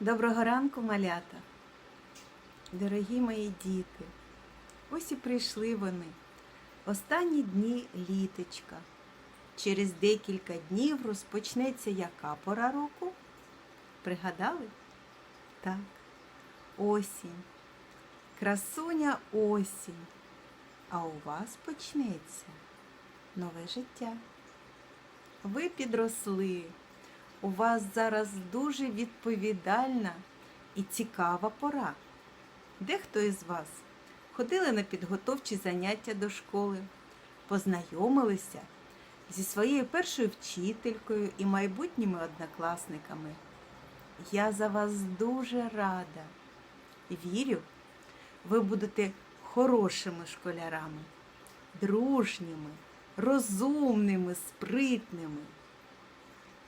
Доброго ранку, малята, дорогі мої діти. Ось і прийшли вони. Останні дні літочка. Через декілька днів розпочнеться яка пора року? Пригадали? Так, осінь. Красуня осінь. А у вас почнеться нове життя. Ви підросли. У вас зараз дуже відповідальна і цікава пора. Дехто із вас ходили на підготовчі заняття до школи, познайомилися зі своєю першою вчителькою і майбутніми однокласниками. Я за вас дуже рада. Вірю, ви будете хорошими школярами, дружніми, розумними, спритними.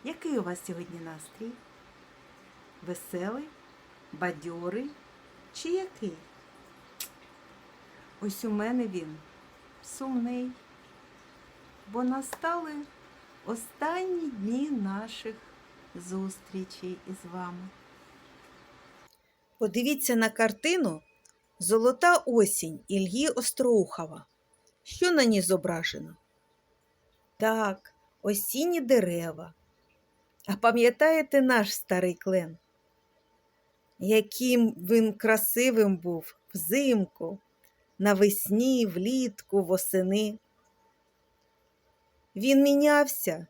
Який у вас сьогодні настрій? Веселий, бадьорий чи який? Ось у мене він сумний, бо настали останні дні наших зустрічей із вами. Подивіться на картину Золота осінь Ільї Остроухова. Що на ній зображено? Так, осінні дерева. А пам'ятаєте наш старий клен? Яким він красивим був взимку, навесні, влітку, восени. Він мінявся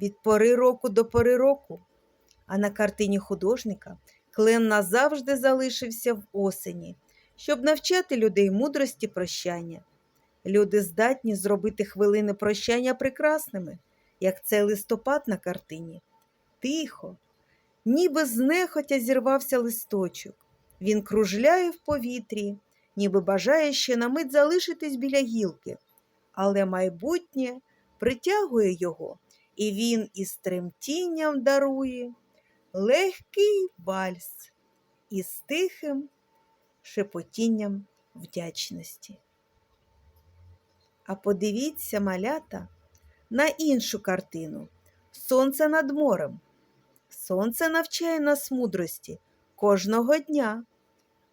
від пори року до пори року, а на картині художника клен назавжди залишився в осені, щоб навчати людей мудрості прощання. Люди здатні зробити хвилини прощання прекрасними, як цей листопад на картині. Тихо, ніби знехотя зірвався листочок. Він кружляє в повітрі, ніби бажає ще на мить залишитись біля гілки, але майбутнє притягує його, і він із тремтінням дарує легкий вальс із тихим шепотінням вдячності. А подивіться, малята, на іншу картину Сонце над морем. Сонце навчає нас мудрості кожного дня.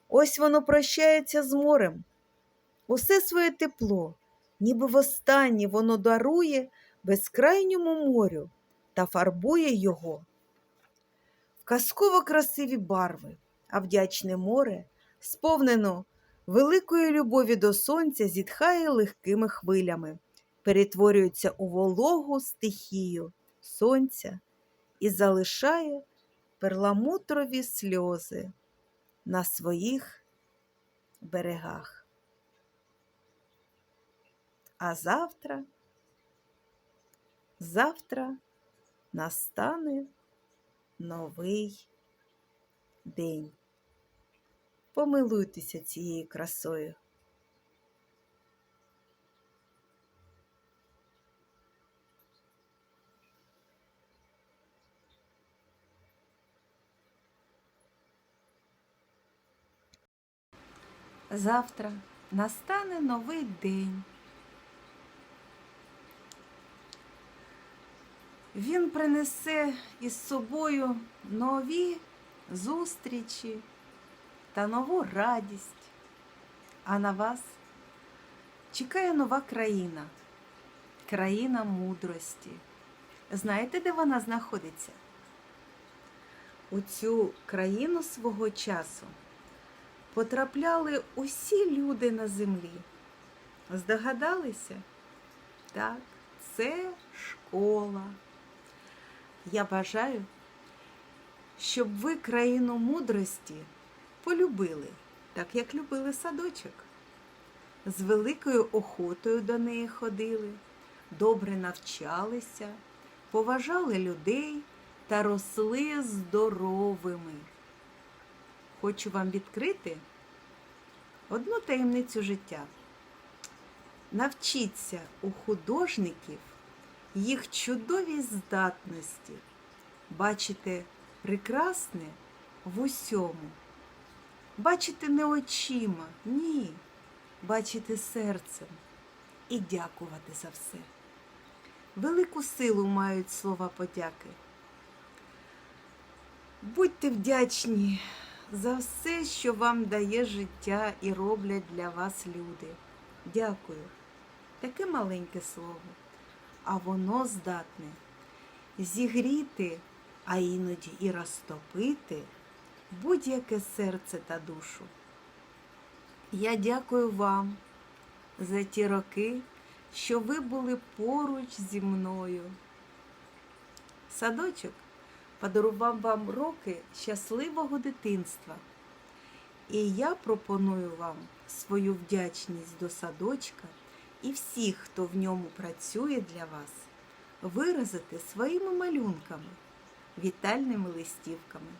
Ось воно прощається з морем. Усе своє тепло, ніби востаннє воно дарує безкрайньому морю та фарбує його. В казково красиві барви, а вдячне море, сповнено великої любові до сонця, зітхає легкими хвилями, перетворюється у вологу стихію сонця і залишає перламутрові сльози на своїх берегах. А завтра, завтра настане новий день. Помилуйтеся цією красою. Завтра настане новий день. Він принесе із собою нові зустрічі та нову радість. А на вас чекає нова країна, країна мудрості. Знаєте, де вона знаходиться? У цю країну свого часу потрапляли усі люди на землі. Здогадалися? Так, це школа. Я бажаю, щоб ви країну мудрості полюбили, так як любили садочок. З великою охотою до неї ходили, добре навчалися, поважали людей та росли здоровими. Хочу вам відкрити одну таємницю життя. Навчіться у художників їх чудовій здатності бачити прекрасне в усьому. Бачити не очима, ні, бачити серцем і дякувати за все. Велику силу мають слова подяки. Будьте вдячні за все, що вам дає життя і роблять для вас люди. Дякую. Таке маленьке слово, а воно здатне зігріти, а іноді і розтопити будь-яке серце та душу. Я дякую вам за ті роки, що ви були поруч зі мною. Садочок подарував вам роки щасливого дитинства. І я пропоную вам свою вдячність до садочка і всіх, хто в ньому працює для вас, виразити своїми малюнками, вітальними листівками.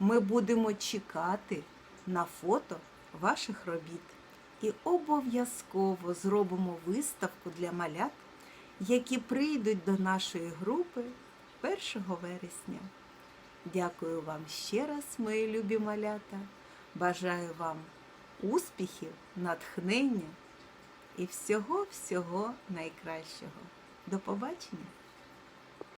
Ми будемо чекати на фото ваших робіт і обов'язково зробимо виставку для малят, які прийдуть до нашої групи 1 вересня. Дякую вам ще раз, мої любі малята. Бажаю вам успіхів, натхнення і всього-всього найкращого. До побачення!